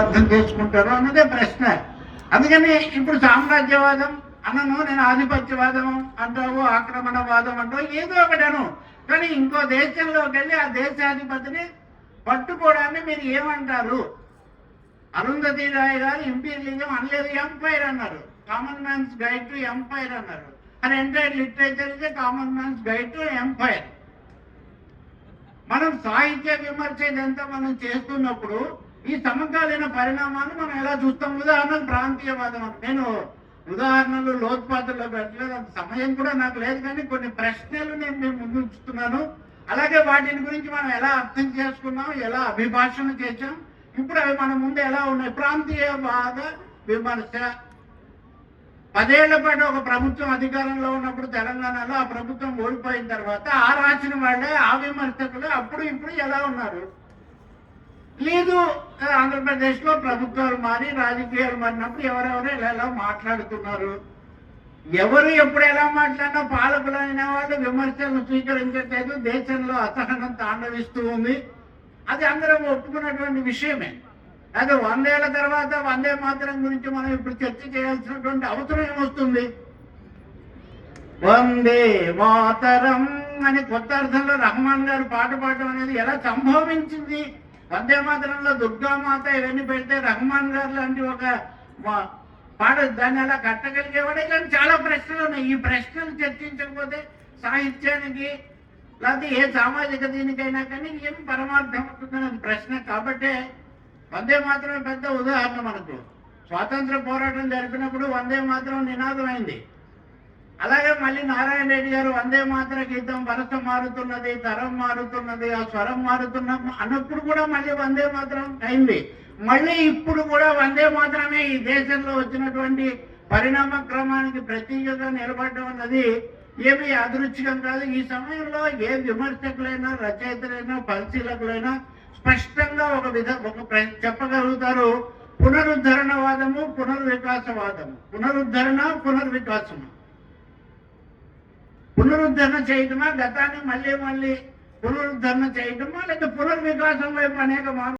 అర్థం చేసుకుంటారు అన్నదే ప్రశ్న. అందుకని ఇప్పుడు సామ్రాజ్యవాదం అనను నేను ఆధిపత్యవాదం అంటావు ఆక్రమణవాదం అంటావు ఏదో ఒకటను కానీ ఇంకో దేశంలోకి వెళ్ళి ఆ దేశాధిపతిని పట్టుకోవడాన్ని మీరు ఏమంటారు? అరుంధతి రాయ్ గారు ఇంపీరియలిజం అనలేదు ఎంపైర్ అన్నారు. Common man's guide to empire అన్నారు. And entire literature is common man's guide to empire. మనం సాహిత్య విమర్శ ఇదంతా మనం చేస్తున్నప్పుడు ఈ సమకాలీన పరిణామాలు మనం ఎలా చూస్తాం? ఉదాహరణకు ప్రాంతీయవాదం. నేను ఉదాహరణలు లోతుపాత్రలో పెట్టలేదు. అంత సమయం కూడా నాకు లేదు కానీ కొన్ని ప్రశ్నలు నేను మేము ముందు ఉంచుతున్నాను. అలాగే వాటిని గురించి మనం ఎలా అర్థం చేసుకున్నాం? ఎలా అభిభాషణ చేశాం? ఇప్పుడు అవి మన ముందు ఎలా ఉన్నాయి? ప్రాంతీయవాద విమర్శ. పదేళ్ళ పాటు ఒక ప్రభుత్వం అధికారంలో ఉన్నప్పుడు తెలంగాణలో ఆ ప్రభుత్వం ఓడిపోయిన తర్వాత ఆ రాసిన వాళ్ళే ఆ విమర్శకులు అప్పుడు ఇప్పుడు ఎలా ఉన్నారు? లేదు ఆంధ్రప్రదేశ్లో ప్రభుత్వాలు మారి రాజకీయాలు మారినప్పుడు ఎవరెవరు ఎలా ఎలా మాట్లాడుతున్నారు? ఎవరు ఎప్పుడు ఎలా మాట్లాడినా పాలకులైన వాళ్ళు విమర్శలను స్వీకరించట్లేదు దేశంలో అసహనం తాండవిస్తూ ఉంది. అది అందరం ఒప్పుకున్నటువంటి విషయమే. అదే వందేళ్ళ తర్వాత వందే మాత్రం గురించి మనం ఇప్పుడు చర్చ చేయాల్సినటువంటి అవసరం ఏమొస్తుంది? వందే మాతరం అని కొత్త అర్థంలో రహమాన్ గారు పాట పాడటం అనేది ఎలా సంభవించింది? వందే మాతరంలో దుర్గామాత ఇవన్నీ పెడితే రహమాన్ గారు లాంటి ఒక మా- పాట దాన్ని అలా కట్టగలిగేవాడే. కానీ చాలా ప్రశ్నలు ఉన్నాయి. ఈ ప్రశ్నలు చర్చించకపోతే సాహిత్యానికి లేకపోతే ఏ సామాజిక దీనికైనా కానీ ఏం పరమార్థం ఉంటుందనేది ప్రశ్న. కాబట్టే వందే మాత్రమే పెద్ద ఉదాహరణ మనకు. స్వాతంత్ర పోరాటం జరిపినప్పుడు వందే మాత్రం నినాదం అయింది అలాగే మళ్ళీ నారాయణ రెడ్డి గారు వందే మాత్ర గీతం వరస మారుతున్నది తరం మారుతున్నది ఆ స్వరం మారుతున్న అన్నప్పుడు కూడా మళ్ళీ వందే మాత్రం అయింది. మళ్ళీ ఇప్పుడు కూడా వందే మాత్రమే ఈ దేశంలో వచ్చినటువంటి పరిణామ క్రమానికి ప్రతీకగా నిలబడడం అన్నది ఏమి అదృశ్యం కాదు. ఈ సమయంలో ఏ విమర్శకులైనా రచయితలైనా పరిశీలకులైనా స్పష్టంగా ఒక విధ ఒక ప్ర- చెప్పగలుగుతారు. పునరుద్ధరణవాదము పునర్వికాసవాదము. పునరుద్ధరణ పునర్వికాసము. పునరుద్ధరణ చేయటమా? గతాన్ని మళ్ళీ మళ్ళీ పునరుద్ధరణ చేయటమా? లేదా పునర్వికాసం వైపు అనేక మార్పు